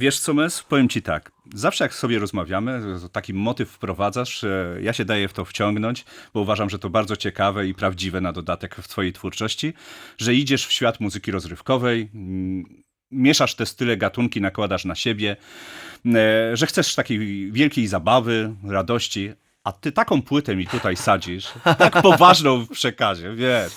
Wiesz co, Mes? Powiem ci tak. Zawsze jak sobie rozmawiamy, taki motyw wprowadzasz, e, ja się daję w to wciągnąć, bo uważam, że to bardzo ciekawe i prawdziwe na dodatek w twojej twórczości, że idziesz w świat muzyki rozrywkowej, mm, mieszasz te style, gatunki, nakładasz na siebie, e, że chcesz takiej wielkiej zabawy, radości, a ty taką płytę mi tutaj sadzisz, tak poważną w przekazie, wiesz.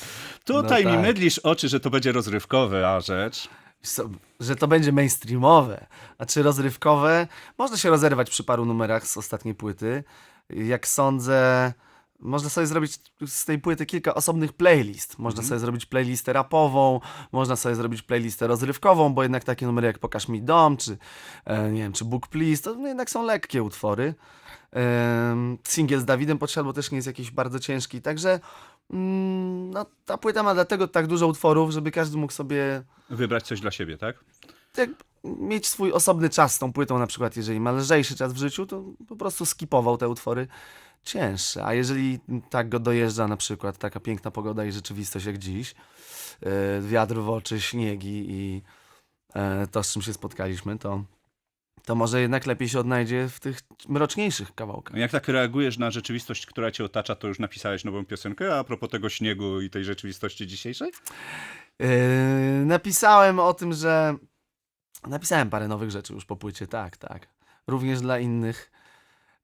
Tutaj No mi tak. mydlisz oczy, że to będzie rozrywkowa rzecz. Co, że to będzie mainstreamowe, a czy rozrywkowe, można się rozerwać przy paru numerach z ostatniej płyty. Jak sądzę, można sobie zrobić z tej płyty kilka osobnych playlist. Można sobie zrobić playlistę rapową, można sobie zrobić playlistę rozrywkową, bo jednak takie numery jak Pokaż mi dom, czy e, nie wiem, czy Book Please, to jednak są lekkie utwory. Singiel z Dawidem podsiadło też nie jest jakiś bardzo ciężki, także no, ta płyta ma dlatego tak dużo utworów, żeby każdy mógł sobie Wybrać coś dla siebie, tak? jak mieć swój osobny czas z tą płytą, na przykład jeżeli ma lżejszy czas w życiu, to po prostu skipował te utwory cięższe. A jeżeli tak go dojeżdża na przykład taka piękna pogoda i rzeczywistość jak dziś, e, wiatr w oczy, śniegi i e, to, z czym się spotkaliśmy, to, to może jednak lepiej się odnajdzie w tych mroczniejszych kawałkach. Jak tak reagujesz na rzeczywistość, która cię otacza, to już napisałeś nową piosenkę, a propos tego śniegu i tej rzeczywistości dzisiejszej? Yy, napisałem o tym, że. Napisałem parę nowych rzeczy już po płycie, tak, tak. Również dla innych.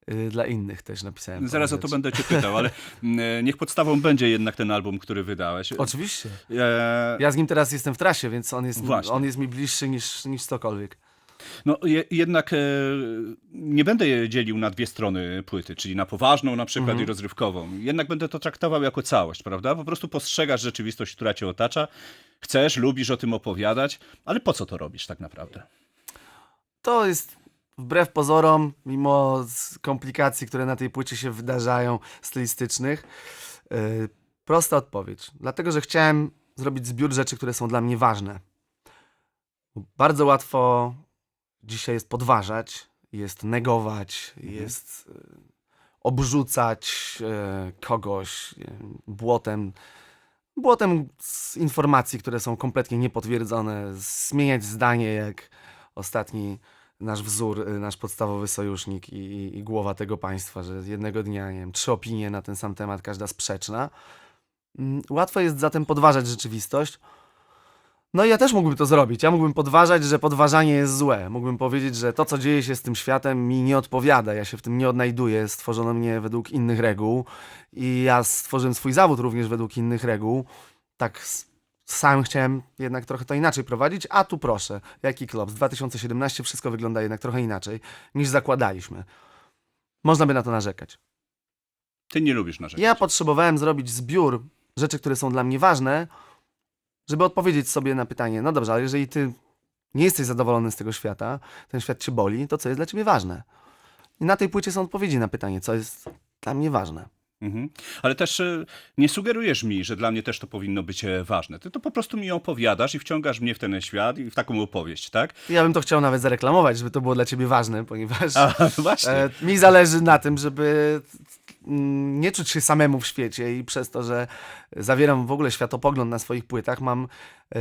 yy, dla innych też napisałem. Zaraz o to będę cię pytał, ale mm, niech podstawą będzie jednak ten album, który wydałeś. Oczywiście. E, Ja z nim teraz jestem w trasie, więc on jest, Właśnie. on jest mi bliższy niż, niż cokolwiek. No je, jednak e, nie będę je dzielił na dwie strony płyty, czyli na poważną na przykład Mhm. i rozrywkową. Jednak będę to traktował jako całość, prawda? Po prostu postrzegasz rzeczywistość, która cię otacza. Chcesz, lubisz o tym opowiadać, ale po co to robisz tak naprawdę? To jest wbrew pozorom, mimo komplikacji, które na tej płycie się wydarzają, stylistycznych, yy, prosta odpowiedź. Dlatego, że chciałem zrobić zbiór rzeczy, które są dla mnie ważne. Bardzo łatwo dzisiaj jest podważać, jest negować, jest yy, obrzucać yy, kogoś błotem. Błotem z informacji, które są kompletnie niepotwierdzone, zmieniać zdanie jak ostatni nasz wzór, y, nasz podstawowy sojusznik i, i, i głowa tego państwa, że jednego dnia, nie wiem, trzy opinie na ten sam temat, każda sprzeczna. Mm, Łatwo jest zatem podważać rzeczywistość. No i ja też mógłbym to zrobić. Ja mógłbym podważać, że podważanie jest złe. Mógłbym powiedzieć, że to, co dzieje się z tym światem, mi nie odpowiada. Ja się w tym nie odnajduję. Stworzono mnie według innych reguł i ja stworzyłem swój zawód również według innych reguł. Tak sam chciałem jednak trochę to inaczej prowadzić, a tu proszę, jaki klops. 2017 wszystko wygląda jednak trochę inaczej niż zakładaliśmy. Można by na to narzekać. Ty nie lubisz narzekać. Ja potrzebowałem zrobić zbiór rzeczy, które są dla mnie ważne, żeby odpowiedzieć sobie na pytanie, no dobrze, ale jeżeli ty nie jesteś zadowolony z tego świata, ten świat cię boli, to co jest dla ciebie ważne? I na tej płycie są odpowiedzi na pytanie, co jest dla mnie ważne. Mhm. Ale też e, nie sugerujesz mi, że dla mnie też to powinno być e, ważne. Ty to po prostu mi opowiadasz i wciągasz mnie w ten świat i w taką opowieść, tak? Ja bym to chciał nawet zareklamować, żeby to było dla ciebie ważne, ponieważ A, właśnie. e, mi zależy na tym, żeby nie czuć się samemu w świecie i przez to, że zawieram w ogóle światopogląd na swoich płytach, mam e,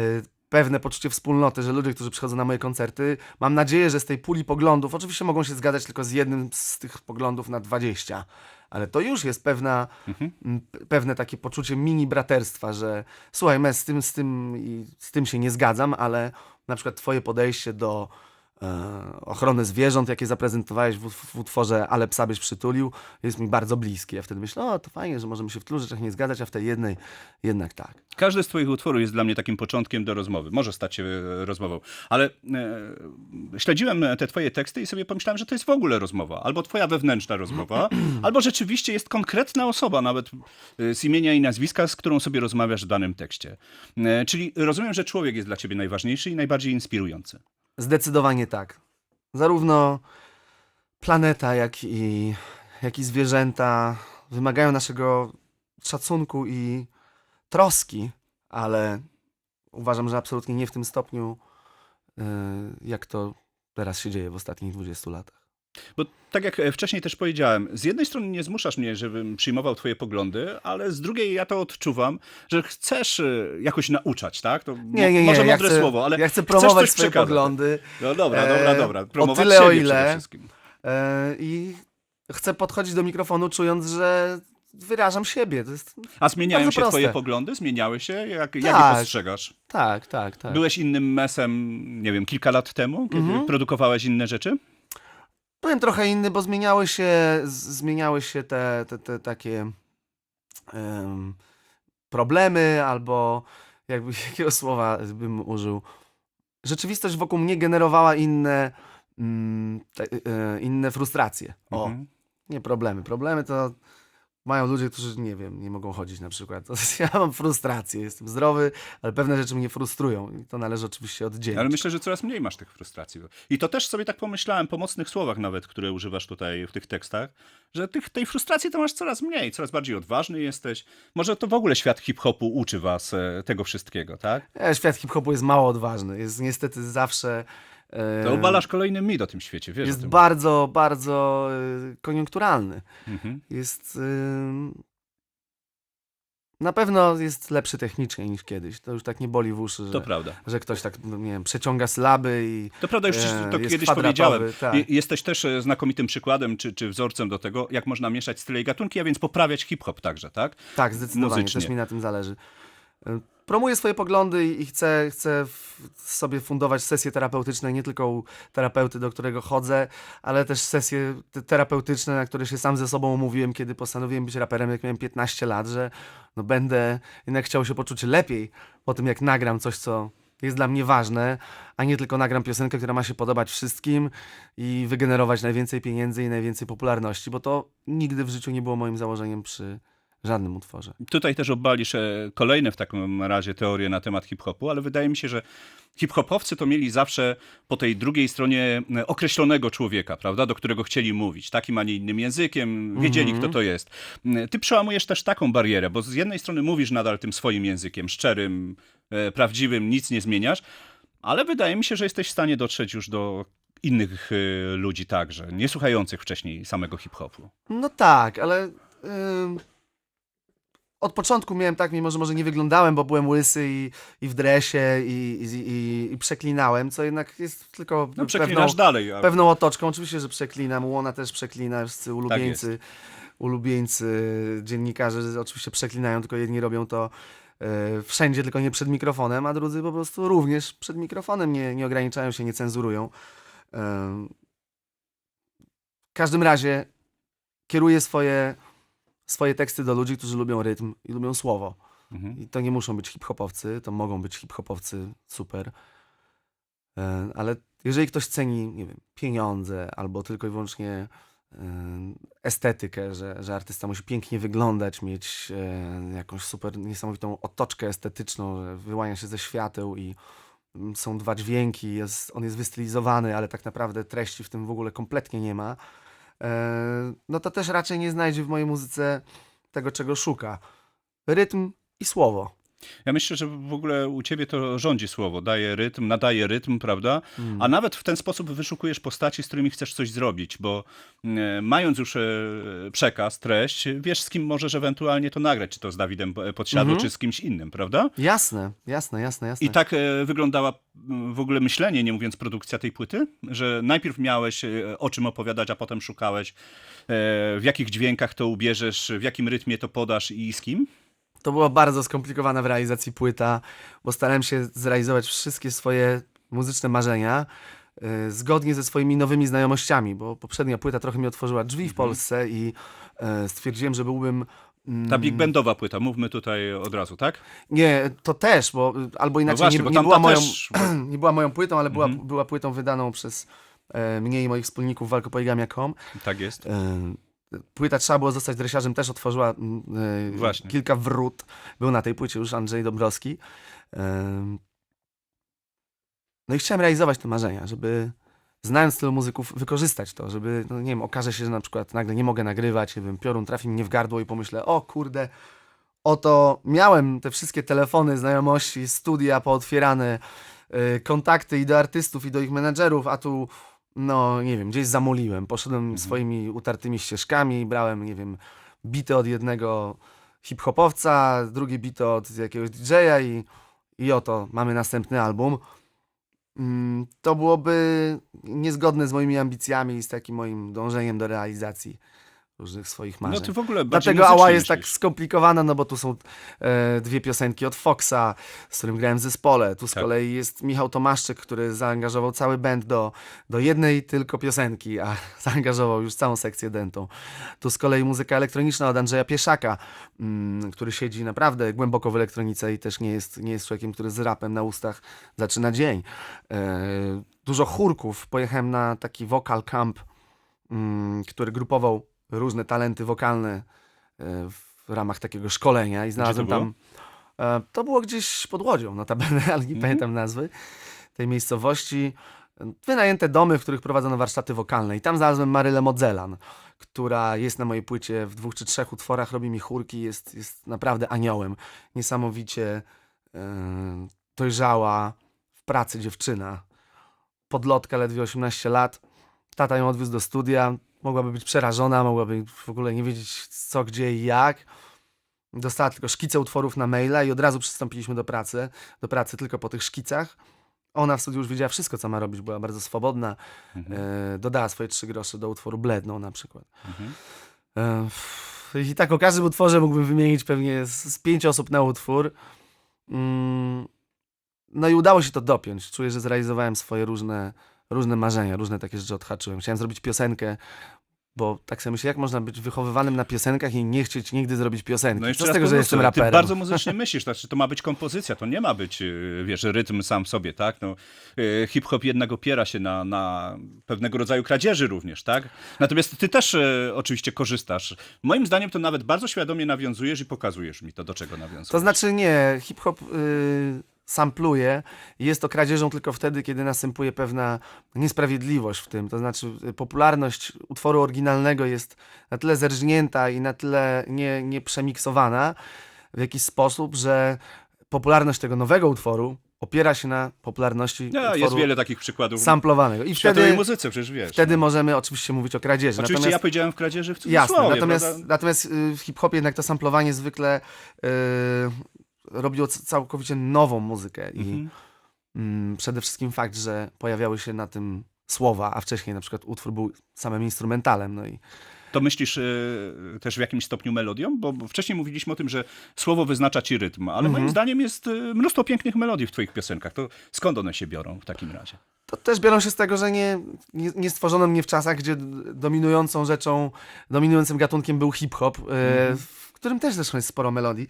pewne poczucie wspólnoty, że ludzie, którzy przychodzą na moje koncerty, mam nadzieję, że z tej puli poglądów, oczywiście mogą się zgadzać tylko z jednym z tych poglądów na 20, ale to już jest pewna, Mhm. pewne takie poczucie mini braterstwa, że słuchaj, mes, z tym, z tym i z tym się nie zgadzam, ale na przykład twoje podejście do ochrony zwierząt, jakie zaprezentowałeś w, w utworze Ale psa byś przytulił, jest mi bardzo bliskie. Ja wtedy myślę, o to fajnie, że możemy się w tylu rzeczach nie zgadzać, a w tej jednej jednak tak. Każdy z Twoich utworów jest dla mnie takim początkiem do rozmowy. Może stać się e, rozmową, ale e, śledziłem te Twoje teksty i sobie pomyślałem, że to jest w ogóle rozmowa. Albo Twoja wewnętrzna rozmowa, albo rzeczywiście jest konkretna osoba, nawet e, z imienia i nazwiska, z którą sobie rozmawiasz w danym tekście. E, czyli rozumiem, że człowiek jest dla Ciebie najważniejszy i najbardziej inspirujący. Zdecydowanie tak. Zarówno planeta, jak i, jak i zwierzęta wymagają naszego szacunku i troski, ale uważam, że absolutnie nie w tym stopniu, yy, jak to teraz się dzieje w ostatnich 20 latach. Bo tak jak e, wcześniej też powiedziałem, z jednej strony nie zmuszasz mnie, żebym przyjmował twoje poglądy, ale z drugiej ja to odczuwam, że chcesz e, jakoś nauczać, tak? To Nie, nie, nie. Może ja mądre chcę, słowo, ale ja chcę chcesz promować swoje przekazać. poglądy. No dobra, E, dobra, dobra. o Promować tyle, o ile- przede wszystkim. I chcę podchodzić do mikrofonu, czując, że wyrażam siebie. A zmieniają się twoje proste. poglądy? Zmieniały się? Jak, jak je Tak. postrzegasz? Tak, tak, tak. Byłeś innym mesem, nie wiem, kilka lat temu, kiedy Mhm. produkowałeś inne rzeczy? Byłem trochę inny, bo zmieniały się, zmieniały się te, te, te takie em, problemy, albo jakby jakiego słowa bym użył. Rzeczywistość wokół mnie generowała inne, mm, te, e, inne frustracje. O, Mhm. nie problemy. Problemy to mają ludzie, którzy nie wiem, nie mogą chodzić na przykład. Ja mam frustrację, jestem zdrowy, ale pewne rzeczy mnie frustrują i to należy oczywiście oddzielić. Ale myślę, że coraz mniej masz tych frustracji. I to też sobie tak pomyślałem po mocnych słowach nawet, które używasz tutaj w tych tekstach, że tych, tej frustracji to masz coraz mniej, coraz bardziej odważny jesteś. Może to w ogóle świat hip-hopu uczy was e, tego wszystkiego, tak? E, Świat hip-hopu jest mało odważny. Jest niestety zawsze. To obalasz kolejny mit o tym świecie, wiesz Jest bardzo, bardzo e, koniunkturalny. Mhm. Jest. e, Na pewno jest lepszy technicznie niż kiedyś. To już tak nie boli w uszy, że, że ktoś tak, nie wiem, przeciąga slaby i. To prawda, już e, to kiedyś powiedziałem. tak. Je- Jesteś też e, znakomitym przykładem czy, czy wzorcem do tego, jak można mieszać style i gatunki, a więc poprawiać hip-hop także, tak? Tak, zdecydowanie. muzycznie. Też mi na tym zależy. E, Promuję swoje poglądy i chcę w- sobie fundować sesje terapeutyczne, nie tylko u terapeuty, do którego chodzę, ale też sesje te- terapeutyczne, na które się sam ze sobą umówiłem, kiedy postanowiłem być raperem, jak miałem 15 lat, że no będę jednak chciał się poczuć lepiej po tym, jak nagram coś, co jest dla mnie ważne, a nie tylko nagram piosenkę, która ma się podobać wszystkim i wygenerować najwięcej pieniędzy i najwięcej popularności, bo to nigdy w życiu nie było moim założeniem przy żadnym utworze. Tutaj też obalisz kolejne w takim razie teorie na temat hip-hopu, ale wydaje mi się, że hip-hopowcy to mieli zawsze po tej drugiej stronie e, określonego człowieka, prawda, do którego chcieli mówić, takim, a nie innym językiem, wiedzieli, Mhm. kto to jest. E, Ty przełamujesz też taką barierę, bo z jednej strony mówisz nadal tym swoim językiem, szczerym, e, prawdziwym, nic nie zmieniasz, ale wydaje mi się, że jesteś w stanie dotrzeć już do innych ludzi także, nie słuchających wcześniej samego hip-hopu. No tak, ale ym, od początku miałem tak, mimo że może nie wyglądałem, bo byłem łysy i, i w dresie i, i, i, przeklinałem, co jednak jest tylko No pewną, dalej. a- pewną otoczką. Oczywiście, że przeklinam, Łona też przeklina, wszyscy ulubieńcy, ulubieńcy dziennikarze oczywiście przeklinają, tylko jedni robią to e, wszędzie, tylko nie przed mikrofonem, a drudzy po prostu również przed mikrofonem nie, nie ograniczają się, nie cenzurują. Em, W każdym razie kieruję swoje, swoje teksty do ludzi, którzy lubią rytm i lubią słowo. Mhm. I to nie muszą być hip-hopowcy, to mogą być hip-hopowcy, super. E, Ale jeżeli ktoś ceni, nie wiem, pieniądze albo tylko i wyłącznie e, estetykę, że, że artysta musi pięknie wyglądać, mieć e, jakąś super niesamowitą otoczkę estetyczną, że wyłania się ze świateł i mm, są dwa dźwięki, jest, on jest wystylizowany, ale tak naprawdę treści w tym w ogóle kompletnie nie ma, no to też raczej nie znajdzie w mojej muzyce tego, czego szuka. Rytm i słowo. Ja myślę, że w ogóle u ciebie to rządzi słowo, daje rytm, nadaje rytm, prawda? Mm. A nawet w ten sposób wyszukujesz postaci, z którymi chcesz coś zrobić, bo e, mając już e, przekaz, treść, wiesz z kim możesz ewentualnie to nagrać, czy to z Dawidem Podsiadło, Mhm. czy z kimś innym, prawda? Jasne, jasne, jasne, jasne. I tak e, wyglądała m, w ogóle myślenie, nie mówiąc produkcja tej płyty, że najpierw miałeś e, o czym opowiadać, a potem szukałeś e, w jakich dźwiękach to ubierzesz, w jakim rytmie to podasz i z kim. To była bardzo skomplikowana w realizacji płyta, bo starałem się zrealizować wszystkie swoje muzyczne marzenia y, zgodnie ze swoimi nowymi znajomościami, bo poprzednia płyta trochę mi otworzyła drzwi w Mhm. Polsce i e, stwierdziłem, że byłbym... mm, Ta big bandowa płyta, mówmy tutaj od razu, tak? Nie, to też, bo y, albo inaczej właśnie, nie, bo nie, była moją, też- nie była moją płytą, ale była, Mhm. była płytą wydaną przez e, mnie i moich wspólników walkopoigamia.com. Tak jest. E, Płyta Trzeba było zostać dresiarzem też otworzyła mm, Właśnie. kilka wrót. Był na tej płycie już Andrzej Dąbrowski. E, No i chciałem realizować te marzenia, żeby znając tylu muzyków wykorzystać to, żeby, no nie wiem, okaże się, że na przykład nagle nie mogę nagrywać, nie wiem, piorun trafi mnie w gardło i pomyślę, o kurde, oto miałem te wszystkie telefony, znajomości, studia pootwierane, y, kontakty i do artystów, i do ich menedżerów, a tu no nie wiem, gdzieś zamuliłem. Poszedłem Mhm. swoimi utartymi ścieżkami, brałem, nie wiem, bity od jednego hip-hopowca, drugie bity od jakiegoś DJ-a i, i oto mamy następny album. Mm, To byłoby niezgodne z moimi ambicjami i z takim moim dążeniem do realizacji różnych swoich marzeń. No ty w ogóle Dlatego Ała jest tak skomplikowana, no bo tu są e, dwie piosenki od Foxa, z którym grałem w zespole. Tu z Tak. kolei jest Michał Tomaszczyk, który zaangażował cały band do, do jednej tylko piosenki, a zaangażował już całą sekcję dentą. Tu z kolei muzyka elektroniczna od Andrzeja Pieszaka, mm, który siedzi naprawdę głęboko w elektronice i też nie jest, nie jest człowiekiem, który z rapem na ustach zaczyna dzień. E, dużo chórków. Pojechałem na taki vocal camp, mm, który grupował różne talenty wokalne e, w ramach takiego szkolenia i znalazłem było? tam. e, To było gdzieś pod Łodzią, notabene, ale nie Mhm. pamiętam nazwy tej miejscowości. Wynajęte domy, w których prowadzono warsztaty wokalne. I tam znalazłem Marylę Modzelan, która jest na mojej płycie w dwóch czy trzech utworach, robi mi chórki, jest, jest naprawdę aniołem. Niesamowicie e, dojrzała w pracy dziewczyna. Podlotka, ledwie 18 lat. Tata ją odwiózł do studia. Mogłaby być przerażona, mogłaby w ogóle nie wiedzieć co, gdzie i jak. Dostała tylko szkice utworów na maila i od razu przystąpiliśmy do pracy. Do pracy tylko po tych szkicach. Ona w studiu już wiedziała wszystko, co ma robić, była bardzo swobodna. Mhm. E, dodała swoje trzy grosze do utworu Bledną na przykład. Mhm. E, I tak o każdym utworze mógłbym wymienić pewnie z, z pięć osób na utwór. Mm, no i udało się to dopiąć. Czuję, że zrealizowałem swoje różne, różne marzenia, różne takie rzeczy odhaczyłem. Chciałem zrobić piosenkę, bo tak sobie myślę, jak można być wychowywanym na piosenkach i nie chcieć nigdy zrobić piosenki. No Co jeszcze z tego, że jestem Ty raperem? bardzo muzycznie myślisz, znaczy to ma być kompozycja, to nie ma być, yy, wiesz, rytm sam w sobie, tak? No, yy, hip-hop jednak opiera się na, na pewnego rodzaju kradzieży również, tak? Natomiast ty też yy, oczywiście korzystasz. Moim zdaniem to nawet bardzo świadomie nawiązujesz i pokazujesz mi to, do czego nawiązujesz. To znaczy nie, hip-hop y, sampluje i jest to kradzieżą tylko wtedy, kiedy następuje pewna niesprawiedliwość w tym. To znaczy y, popularność utworu oryginalnego jest na tyle zerżnięta i na tyle nie, nie przemiksowana w jakiś sposób, że popularność tego nowego utworu opiera się na popularności no, utworu jest wiele takich przykładów samplowanego. I wtedy, muzyce, przecież wiesz. wtedy no. możemy oczywiście mówić o kradzieży. Oczywiście Natomiast ja powiedziałem w kradzieży w Jasne, cudzysłowie, natomiast, prawda? natomiast y, w hip-hopie jednak to samplowanie zwykle y, robiło całkowicie nową muzykę i Mhm. mm, przede wszystkim fakt, że pojawiały się na tym słowa, a wcześniej na przykład utwór był samym instrumentalem, no i To myślisz yy, też w jakimś stopniu melodią? Bo, bo wcześniej mówiliśmy o tym, że słowo wyznacza ci rytm, ale Mhm. moim zdaniem jest yy, mnóstwo pięknych melodii w twoich piosenkach. To skąd one się biorą w takim razie? to też biorą się z tego, że nie, nie, nie stworzono mnie w czasach, gdzie dominującą rzeczą, dominującym gatunkiem był hip-hop, y, w którym też zresztą jest sporo melodii.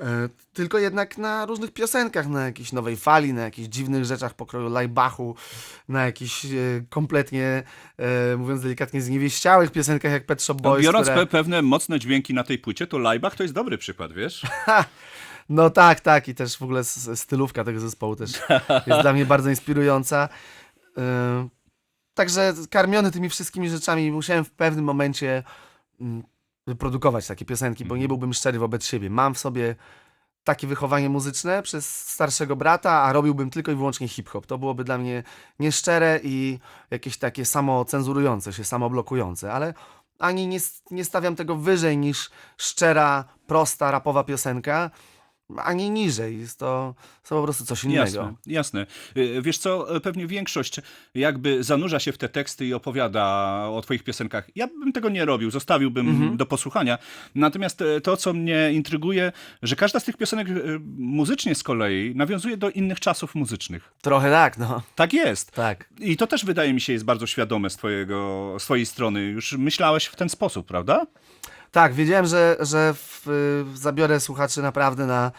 Y, Tylko jednak na różnych piosenkach, na jakiejś nowej fali, na jakichś dziwnych rzeczach pokroju Lajbachu, na jakichś y, kompletnie, y, mówiąc delikatnie, zniewieściałych piosenkach jak Pet Shop No, Boys. biorąc które... pe pewne mocne dźwięki na tej płycie, to Laibach to jest dobry przykład, wiesz? No tak, tak i też w ogóle stylówka tego zespołu też jest dla mnie bardzo inspirująca. Także karmiony tymi wszystkimi rzeczami musiałem w pewnym momencie mm, wyprodukować takie piosenki, bo nie byłbym szczery wobec siebie. Mam w sobie takie wychowanie muzyczne przez starszego brata, a robiłbym tylko i wyłącznie hip-hop. To byłoby dla mnie nieszczere i jakieś takie samocenzurujące się, samoblokujące, ale ani nie, nie stawiam tego wyżej niż szczera, prosta, rapowa piosenka, ani niżej. Jest to, to po prostu coś innego. Jasne, jasne. Y, Wiesz co, pewnie większość jakby zanurza się w te teksty i opowiada o twoich piosenkach. Ja bym tego nie robił, zostawiłbym Mhm. do posłuchania. Natomiast e, to, co mnie intryguje, że każda z tych piosenek e, muzycznie z kolei nawiązuje do innych czasów muzycznych. Trochę tak, no. Tak jest. Tak. I to też wydaje mi się jest bardzo świadome z, twojego, z twojej strony. Już myślałeś w ten sposób, prawda? Tak, wiedziałem, że, że w, y, zabiorę słuchaczy naprawdę na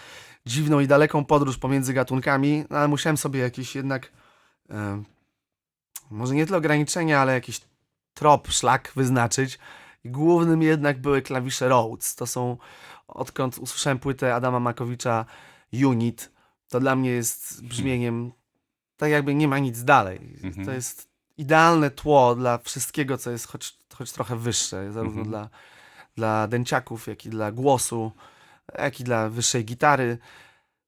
dziwną i daleką podróż pomiędzy gatunkami, no, ale musiałem sobie jakieś jednak, e, może nie tyle ograniczenia, ale jakiś trop, szlak wyznaczyć. I głównym jednak były klawisze Rhodes. To są, odkąd usłyszałem płytę Adama Makowicza Unit, to dla mnie jest brzmieniem tak jakby nie ma nic dalej. Mhm. To jest idealne tło dla wszystkiego, co jest choć, choć trochę wyższe, zarówno Mhm. dla, dla dęciaków, jak i dla głosu, jak i dla wyższej gitary.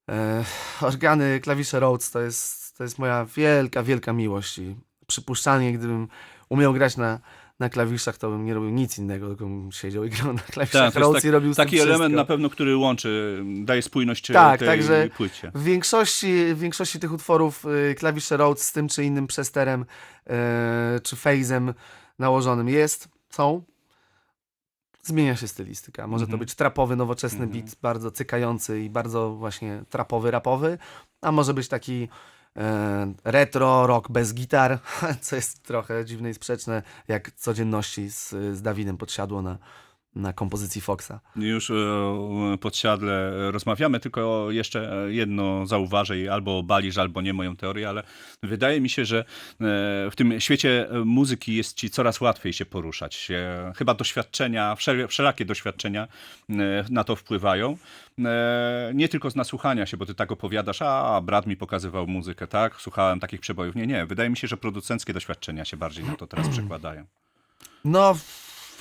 E, organy, klawisze Rhodes to jest, to jest moja wielka, wielka miłość i przypuszczalnie, gdybym umiał grać na, na klawiszach, to bym nie robił nic innego, tylko bym siedział i grał na klawiszach Tak, Rhodes jest i robił taki element na pewno, który łączy, daje spójność Tak, tej także- płycie. W większości, w większości tych utworów y, klawisze Rhodes z tym czy innym przesterem y, czy phase'em nałożonym jest, są. Zmienia się stylistyka. Może to Mhm. być trapowy, nowoczesny Mhm. beat, bardzo cykający i bardzo właśnie trapowy, rapowy, a może być taki e, retro, rock bez gitar, co jest trochę dziwne i sprzeczne, jak codzienności z, z Dawidem podsiadło na, na kompozycji Foxa. Już e, podsiadle rozmawiamy, tylko jeszcze jedno zauważę i albo obalisz, albo nie moją teorię, ale wydaje mi się, że e, w tym świecie muzyki jest ci coraz łatwiej się poruszać. E, Chyba doświadczenia, wszel- wszelakie doświadczenia e, na to wpływają. E, Nie tylko z nasłuchania się, bo ty tak opowiadasz, a brat mi pokazywał muzykę, tak? Słuchałem takich przebojów. Nie, nie. Wydaje mi się, że producenckie doświadczenia się bardziej na to teraz przekładają. No,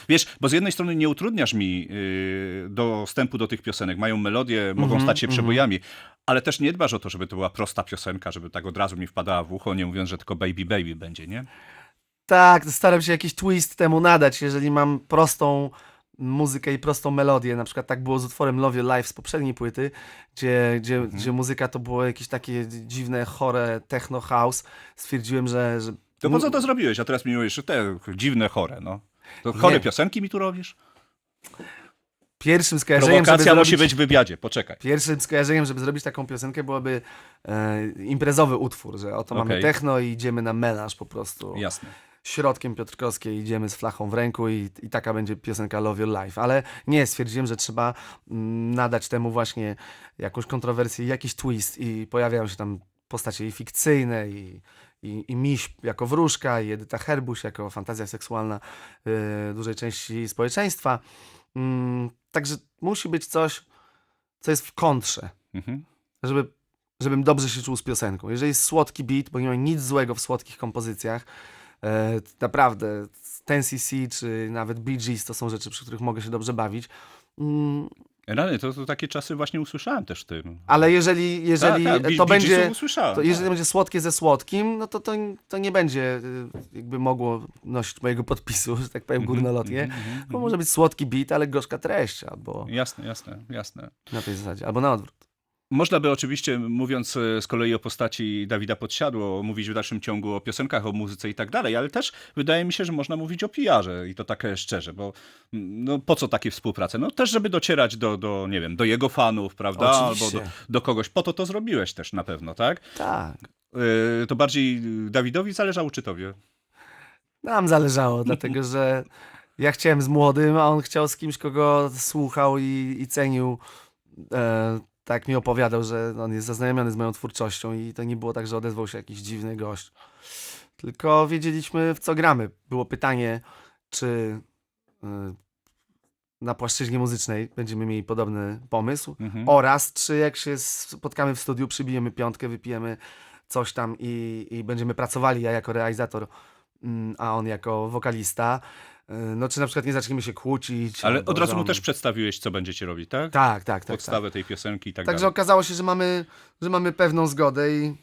Wiesz, bo z jednej strony nie utrudniasz mi y, dostępu do tych piosenek. Mają melodię, mogą stać się przebojami, ale też nie dbasz o to, żeby to była prosta piosenka, żeby tak od razu mi wpadała w ucho, nie mówiąc, że tylko Baby Baby będzie, nie? Tak, staram się jakiś twist temu nadać, jeżeli mam prostą muzykę i prostą melodię. Na przykład tak było z utworem Love Your Life z poprzedniej płyty, gdzie, gdzie, Mhm. gdzie muzyka to było jakieś takie dziwne, chore techno house. Stwierdziłem, że... że To po co to zrobiłeś? A teraz mi mówisz, że te dziwne chore, no. To chore Nie. piosenki mi tu robisz? Pierwszym skojarzeniem, żeby Prowokacja musi zrobić, być w wywiadzie, poczekaj. Pierwszym skojarzeniem, żeby zrobić taką piosenkę byłoby e, imprezowy utwór, że oto mamy Okej. techno i idziemy na melanż po prostu. Jasne. środkiem Piotrkowskiej idziemy z flachą w ręku i, i taka będzie piosenka Love Your Life. Ale nie, stwierdziłem, że trzeba mm, nadać temu właśnie jakąś kontrowersję, jakiś twist i pojawiają się tam postacie i fikcyjne i, i, i Miś jako wróżka i Edyta Herbuś jako fantazja seksualna y, dużej części społeczeństwa. Mm, także musi być coś, co jest w kontrze Mhm. żeby, żebym dobrze się czuł z piosenką. Jeżeli jest słodki beat, bo nie ma nic złego w słodkich kompozycjach, e, naprawdę ten CC czy nawet Bee Gees to są rzeczy, przy których mogę się dobrze bawić. Mm, Rany, to, to takie czasy właśnie usłyszałem też tym. ale jeżeli, jeżeli Tak, tak, to Bee będzie... To jeżeli tak. będzie słodkie ze słodkim, no to, to, to nie będzie y, jakby mogło nosić mojego podpisu, że tak powiem, Mhm, górnolotnie. mhm, mhm, Bo może być słodki beat, ale gorzka treść, albo Jasne, jasne, jasne. na tej zasadzie, albo na odwrót. Można by oczywiście, mówiąc e, z kolei o postaci Dawida Podsiadło, mówić w dalszym ciągu o piosenkach, o muzyce i tak dalej, ale też wydaje mi się, że można mówić o PR-ze i to tak szczerze, bo mm, no, po co takie współprace? No też, żeby docierać do, do nie wiem, do jego fanów, prawda? Oczywiście. Albo do, do kogoś. Po to to zrobiłeś też na pewno, tak? Tak. E, To bardziej Dawidowi zależało czy tobie? Nam zależało, dlatego że ja chciałem z młodym, a on chciał z kimś, kogo słuchał i, i cenił. E, tak mi opowiadał, że on jest zaznajomiony z moją twórczością i to nie było tak, że odezwał się jakiś dziwny gość. Tylko wiedzieliśmy, w co gramy. Było pytanie, czy e, na płaszczyźnie muzycznej będziemy mieli podobny pomysł Mhm. oraz czy jak się spotkamy w studiu, przybijemy piątkę, wypijemy coś tam i, i będziemy pracowali, ja jako realizator, mm, a on jako wokalista, y, no czy na przykład nie zaczniemy się kłócić. Ale od razu mu też przedstawiłeś, co będziecie robić, tak? Tak, tak, tak. tak. Podstawę tej piosenki i tak Także dalej. okazało się, że mamy, że mamy pewną zgodę i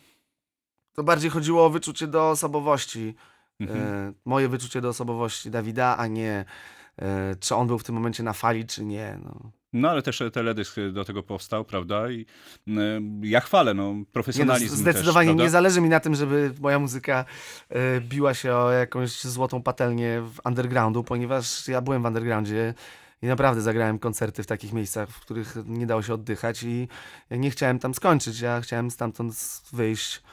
to bardziej chodziło o wyczucie do osobowości. Mhm. E, moje wyczucie do osobowości Dawida, a nie e, czy on był w tym momencie na fali, czy nie. No. No ale też teledysk do tego powstał, prawda? I y, ja chwalę, no, Nie, no, profesjonalizm zdecydowanie też, nie zależy mi na tym, żeby moja muzyka e, biła się o jakąś złotą patelnię w undergroundu, ponieważ ja byłem w undergroundzie i naprawdę zagrałem koncerty w takich miejscach, w których nie dało się oddychać i nie chciałem tam skończyć. Ja chciałem stamtąd wyjść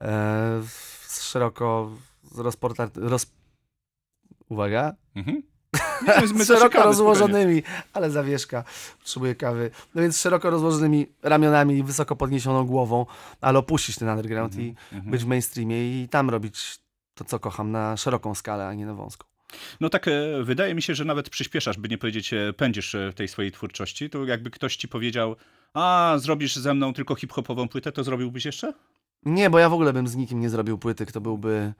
e, z szeroko rozporta... Roz... Uwaga. Mhm. Nie, my szeroko rozłożonymi, ale zawieszka, potrzebuję kawy. No więc szeroko rozłożonymi ramionami i wysoko podniesioną głową, ale opuścić ten underground i Mhm. być w mainstreamie i tam robić to, co kocham na szeroką skalę, a nie na wąską. No tak, e, wydaje mi się, że nawet przyspieszasz, by nie powiedzieć e, pędzisz e, w tej swojej twórczości. To jakby ktoś ci powiedział, a zrobisz ze mną tylko hip-hopową płytę, to zrobiłbyś jeszcze? Nie, bo ja w ogóle bym z nikim nie zrobił płyty, kto byłby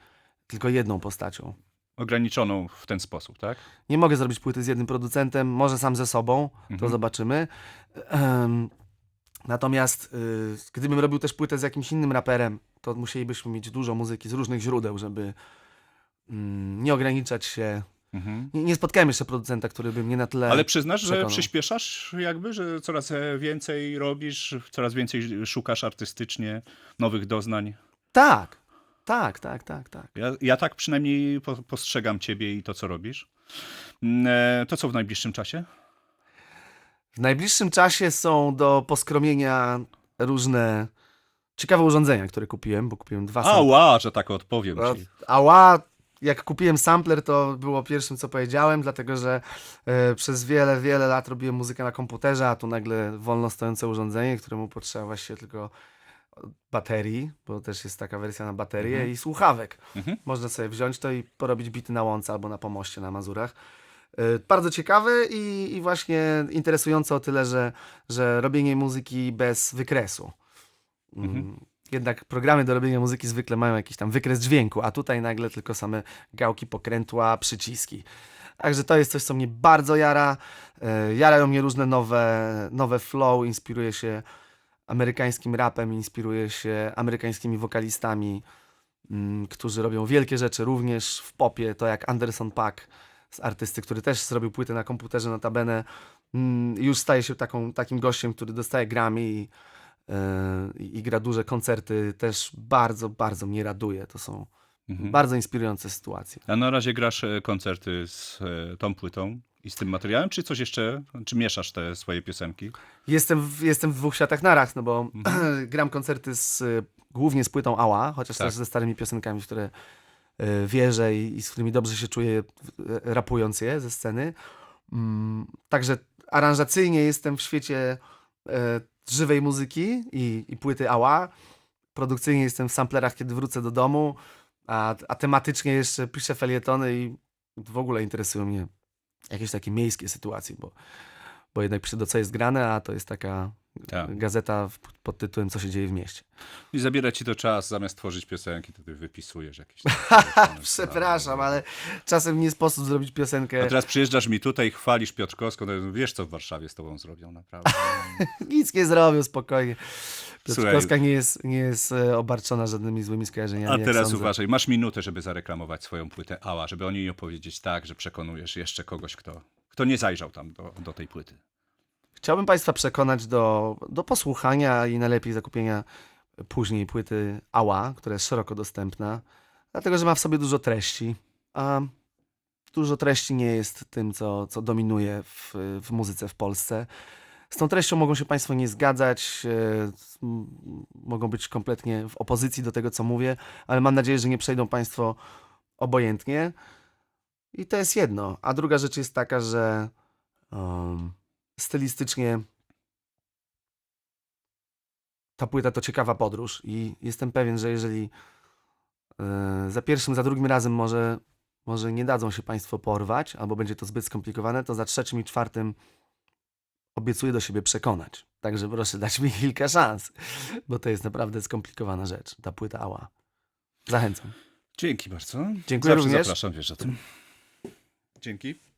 tylko jedną postacią. Ograniczoną w ten sposób, tak? Nie mogę zrobić płyty z jednym producentem, może sam ze sobą, to Mhm. zobaczymy. Em, natomiast y, gdybym robił też płytę z jakimś innym raperem, to musielibyśmy mieć dużo muzyki z różnych źródeł, żeby, mm, nie ograniczać się. Mhm. Nie, nie spotkałem jeszcze producenta, który by mnie na tyle. Ale przyznasz, że przekonał. przyspieszasz jakby, że coraz e, więcej robisz, coraz więcej szukasz artystycznie nowych doznań? Tak, tak, tak, tak, tak. Ja, ja tak przynajmniej po, postrzegam ciebie i to, co robisz. Mm, e, To co w najbliższym czasie? W najbliższym czasie są do poskromienia różne ciekawe urządzenia, które kupiłem, bo kupiłem dwa sam- Ała, że tak odpowiem ci. Ała, jak kupiłem sampler, to było pierwszym, co powiedziałem, dlatego że e, przez wiele, wiele lat robiłem muzykę na komputerze, a tu nagle wolno stojące urządzenie, któremu potrzeba właściwie tylko baterii, bo też jest taka wersja na baterię Mhm. i słuchawek. Mhm. Można sobie wziąć to i porobić bity na łące albo na pomoście na Mazurach. E, Bardzo ciekawe i, i właśnie interesujące o tyle, że, że robienie muzyki bez wykresu. Mm, Mhm. Jednak programy do robienia muzyki zwykle mają jakiś tam wykres dźwięku, a tutaj nagle tylko same gałki, pokrętła, przyciski. Także to jest coś, co mnie bardzo jara. E, Jarają mnie różne nowe, nowe flow, inspiruje się amerykańskim rapem, inspiruje się amerykańskimi wokalistami, mm, którzy robią wielkie rzeczy również w popie, to jak Anderson Paak z artysty, który też zrobił płytę na komputerze notabene, mm, już staje się taką, takim gościem, który dostaje Grammy i, yy, i gra duże koncerty, też bardzo, bardzo mnie raduje. To są Mhm. bardzo inspirujące sytuacje. A na razie grasz e, koncerty z e, tą płytą i z tym materiałem, czy coś jeszcze, czy mieszasz te swoje piosenki? Jestem w, jestem w dwóch światach naraz, no bo gram koncerty z, y, głównie z płytą Ała, chociaż Tak. też ze starymi piosenkami, w które y, wierzę i, i z którymi dobrze się czuję y, rapując je ze sceny. Mm, Także aranżacyjnie jestem w świecie y, żywej muzyki i, i płyty Ała. Produkcyjnie jestem w samplerach, kiedy wrócę do domu, a, a tematycznie jeszcze piszę felietony i w ogóle interesują mnie jakieś takie miejskie sytuacje, bo, bo jednak piszę do co jest grane, a to jest taka Tak. gazeta pod tytułem Co się dzieje w mieście. I zabiera ci to czas, zamiast tworzyć piosenki, to ty wypisujesz jakieś... Przepraszam, ale czasem nie sposób zrobić A piosenkę. teraz przyjeżdżasz mi tutaj, chwalisz Piotrkowską, no wiesz, co w Warszawie z tobą zrobią, naprawdę. Nic nie zrobił, spokojnie. Słuchaj. Piotrkowska nie jest, nie jest e, obarczona żadnymi złymi skojarzeniami. A teraz sądzę. uważaj, masz minutę, żeby zareklamować swoją płytę Ała, żeby o niej opowiedzieć tak, że przekonujesz jeszcze kogoś, kto, kto nie zajrzał tam do, do tej płyty. Chciałbym Państwa przekonać do, do posłuchania i najlepiej zakupienia później płyty Ała, która jest szeroko dostępna, dlatego że ma w sobie dużo treści. A dużo treści nie jest tym, co, co dominuje w, w muzyce w Polsce. Z tą treścią mogą się Państwo nie zgadzać, e, mogą być kompletnie w opozycji do tego, co mówię, ale mam nadzieję, że nie przejdą Państwo obojętnie. I to jest jedno. A druga rzecz jest taka, że stylistycznie ta płyta to ciekawa podróż i jestem pewien, że jeżeli e, za pierwszym, za drugim razem może, może nie dadzą się Państwo porwać, albo będzie to zbyt skomplikowane, to za trzecim i czwartym obiecuję do siebie przekonać. Także proszę dać mi kilka szans, bo to jest naprawdę skomplikowana rzecz, ta płyta Ała. Zachęcam. Dzięki bardzo. Dziękuję Zawsze również. zapraszam, wiesz o tym. Dzięki.